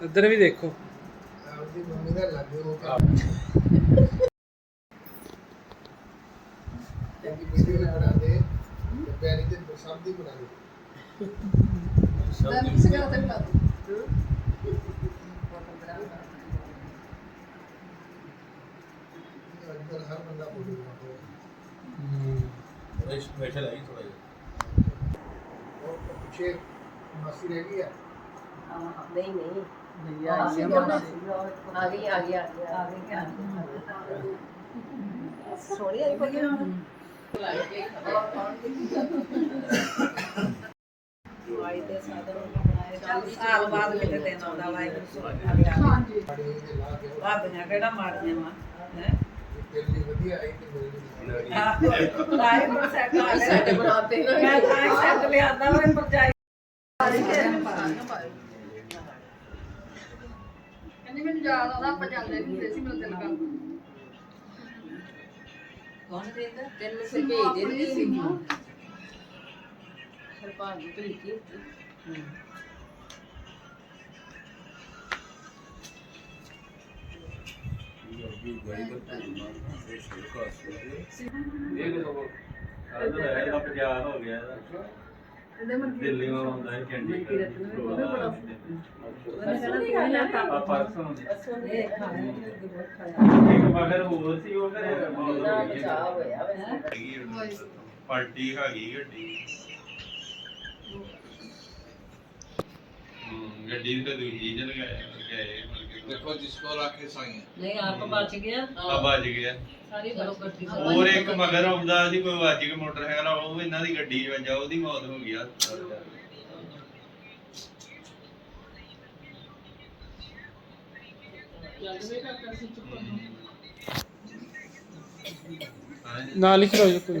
ਇੱਧਰ ਵੀ ਦੇਖੋ। ਆਪਦੀ ਮੰਮੀ ਦਾ ਲੱਗੇ ਉਹ ਕੰਮ ਇੱਕ ਵੀਡੀਓ ਵੀ ਬਣਾ ਦੇ ਤੇ ਪੈਰੀ ਤੇ ਸਭ ਦੀ ਬਣਾ ਦੇ ਅੱਜ ਕੱਲ੍ਹ ਹਰ ਬੰਦਾ ਫੋਟੋ ਬਣਾਉਂਦਾ ਬੈਠਾ ਰਹੀ ਥੋੜਾ ਜਿਹਾ ਉਹ ਪਿੱਛੇ ਮਾਸੀ ਰਹਿ ਗਈ ਆ ਨਹੀਂ ਨਹੀਂ। ਆ ਗਈ ਆ ਗਈ ਆ ਗਈ ਆ ਗਈ ਧਿਆਨ ਸੋਹਣੀ ਆਈ ਪਈ ਦਵਾਈ ਦੇ ਸਾਧਨ ਬਣਾਏ। ਚੱਲ ਸਾਲ ਬਾਅਦ ਕਿਤੇ ਦਿਨ ਆਉਂਦਾ ਵਾਹਿਗੁਰੂ ਕੇ ਬਾਦੀਆਂ ਕਿਹੜਾ ਮਾਰਦੀਆਂ ਵਾ ਹੈ ਦਿੱਲੀ ਵਧੀਆ ਆਈ ਤੇ ਮੇਰੀ ਲਾਏ ਪਰ ਸੈਟ ਆ ਗਏ ਸਾਡੇ ਬਣਾਤੇ। ਨਾ ਮੈਂ ਤਾਂ ਸੈਟ ਲਿਆਂਦਾ ਵਾ ਪਰਜਾਈ ਕਹਿੰਦੀ ਮੈਨੂੰ ਯਾਦ ਆਉਂਦਾ ਆਪਾਂ ਜਾਂਦੇ ਹੁੰਦੇ ਸੀ ਮੈਨੂੰ ਦਿਲ ਕਰਦਾ। ਕੌਣ ਦੇਦਾ ਤੈਨੂੰ ਸੇ ਭੇਜ ਦੇ ਸੀ ਸਰਪੰਚ ਦੀ ਭੇਜ ਦੀ ਇਹ ਦੇਖੋ ਸਾਰਾ ਤਾਂ ਇਹਦਾ ਪੰਜਾਬ ਹੋ ਗਿਆ ਇਹਦਾ ਦਿੱਲੀ ਆਉਂਦਾ ਹੈ ਪਰਸੋਂ ਇਹ ਖਾਣੇ ਦੀ ਬਹੁਤ ਖਾਇਆ ਇੱਕ ਮਗਰ ਹੋਰ ਸੀ ਉਹ ਘਰੇ ਮੌਤ ਨਾ ਹੋ ਗਈ ਬਚਾਅ ਹੋਇਆ ਵੈਸੇ ਪਲਟੀ ਹੈਗੀ ਗੱਡੀ। ਹਮ, ਗੱਡੀ ਤੇ ਦੂਜੀ ਜਲ ਗਏ ਗਏ ਦੇਖੋ ਜਿਸ ਕੋ ਰੱਖੇ ਸਾਈਆਂ ਨਹੀਂ ਆਪ ਬਚ ਗਿਆ। ਆ ਵੱਜ ਗਿਆ। ਸਾਰੀ ਚਲੋ ਗੱਡੀ ਹੋਰ ਇੱਕ ਮਗਰ ਆਉਂਦਾ ਸੀ ਕੋਈ ਵੱਜ ਕੇ ਮੋਟਰਸਾਈਕਲ ਉਹ ਇਹਨਾਂ ਦੀ ਗੱਡੀ 'ਚ ਵੱਜਾ ਉਹਦੀ ਮੌਤ ਹੋ ਗਈ ਹੀ ਖੜੋ ਜੀ ਕੋਈ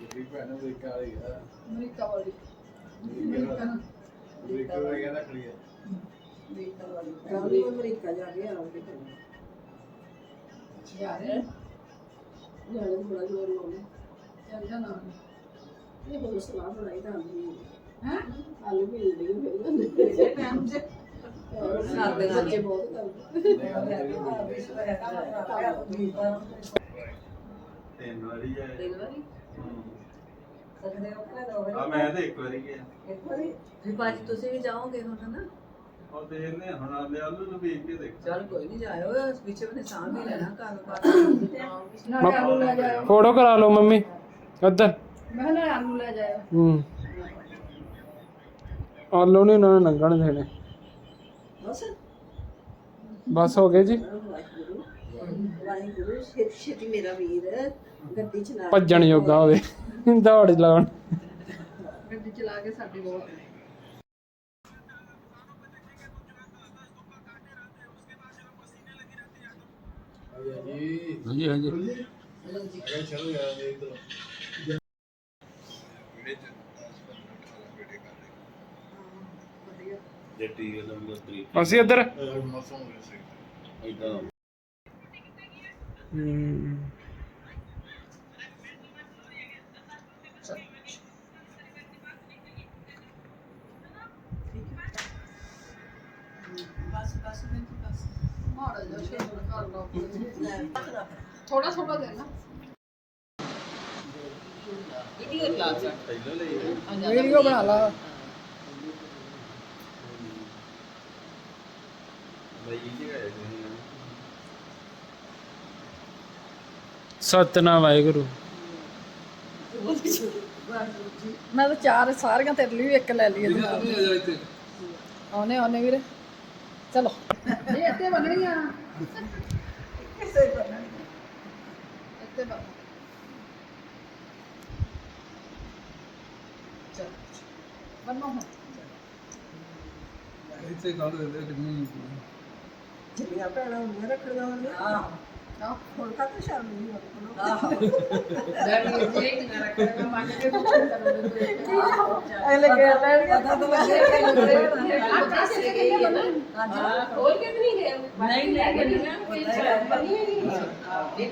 ਬੀਬੀ ਭੈਣ ਇੱਕ ਵਾਲੀ। ਆ ਅਮਰੀਕਾ ਵਾਲੀ। ਅਮਰੀਕਾ ਵਗੈਰਾ ਖੜੀ ਆ ਕੱਲ ਅਮਰੀਕਾ ਜਾ ਕੇ ਆਉਂਦੇ ਯਾਰ ਜਾਣੇ ਬੜਾ ਜ਼ੋਰ ਲਾਉਂਦੇ ਚੱਲ ਜਾ ਨਾ ਇਹ ਹੋਰ ਸਲਾਹ ਬਣਾਈ ਤਾਂ ਆਂਦੀ ਹੈ। ਆਲੂ ਵੀ ਲੈ ਲਈ ਫਿਰ ਇਹ ਟਾਈਮ ਤੇ ਸਾਡੇ ਬੱਚੇ ਬਹੁਤ ਕਰਦੇ ਤਿੰਨ ਵਾਰੀ ਤਿੰਨ ਵਾਰੀ? ਸਕਦੇ ਹੋ। ਕਿ ਦੋ ਆ ਵਾਰੀ ਮੈਂ ਤੇ ਇੱਕ ਵਾਰੀ ਗਿਆ। ਇੱਕ ਵਾਰੀ? ਵੀ ਬਾਜੀ ਤੁਸੀਂ ਵੀ ਜਾਓਗੇ ਹੁਣ ਹਨਾ? ਉਹ ਦੇਖਦੇ ਆ ਹੁਣ ਆਲੇ ਆਲੂ ਨੂੰ ਵੇਖ ਕੇ ਦੇਖ ਚਲ ਕੋਈ ਨਹੀਂ ਜਾਇਓ ਵਿੱਚ ਉਹਨੇ ਸਾਹ ਵੀ ਲੈਣਾ ਘਰ ਬਾਤ ਨਾ ਆਲੂ ਲੈ ਜਾਇਓ। ਫੋਟੋ ਕਰਾ ਲਓ ਮੰਮੀ ਇੱਧਰ। ਮੈਂ ਨਾ ਆਲੂ ਲੈ ਜਾਇਓ। ਹੂੰ। ਆਲੂ ਨਹੀਂ ਉਹਨਾਂ ਨੇ ਨੰਗਣ ਦੇਣੇ। ਬਸ। ਬਸ ਹੋ ਗਏ ਜੀ। ਵਾਹਿਗੁਰੂ ਵਾਹਿਗੁਰੂ ਛੇਤੀ ਛੇਤੀ ਮੇਰਾ ਵੀਰ ਗੱਡੀ ਚਲਾ ਭੱਜਣ ਜੋਗਾ ਹੋਵੇ। ਦੌੜ ਲਾਉਣ ਗੱਡੀ ਚਲਾ ਕੇ ਸਾਡੀ ਜੀ ਹਾਂਜੀ ਹਾਂਜੀ। ਜੱਟੀ ਗੱਲ ਨੂੰ ਤਰੀ ਅਸੀਂ ਇੱਧਰ? ਇਦਾਂ ਹੂੰ ਮਾੜਾ ਜਿਹਾ ਸ਼ੇਰ ਕਰ ਲਓ ਦੇਣਾ ਪਹਿਲਾਂ ਲਈ ਵੀਡੀਓ ਬਣਾ ਲਾ। ਬਈ ਜੀ ਗਏ ਸੀ ਸਤਨਾਮ ਵਾਹਿਗੁਰੂ। ਮੈਂ ਤਾਂ ਚਾਰ ਸਾਰੀਆਂ ਤੇਰੇ ਲਈ ਵੀ ਇੱਕ ਲੈ ਲਈ ਇਹਦੇ ਨਾਲ। ਆਉਨੇ ਆਉਨੇ ਵੀਰੇ। ਚਲੋ। ਇਹ ਇੱਥੇ ਬਣਣੀਆਂ ਕਿਸੇ ਬੰਨਣ ਇੱਥੇ ਬਣ ਚਲੋ ਬੰਨੋ ਹੁਣ। ਇੱਥੇ ਕੱਢ ਦੇ ਦੇ ਕਿੰਨੀ। ਜਿੰਨੀਆਂ ਭੈਣਾਂ ਹੁੰਦੀਆਂ ਰੱਖੜੀਆਂ ਹੁੰਦੀਆਂ ਪੁੱਛਣ ਕਰੋ ਅਗਲੇ ਕਹਿ ਲੈਣਗੇ ਪਤਾ ਤਾਂ ਨਹੀਂ ਨਹੀਂ ਨਹੀਂ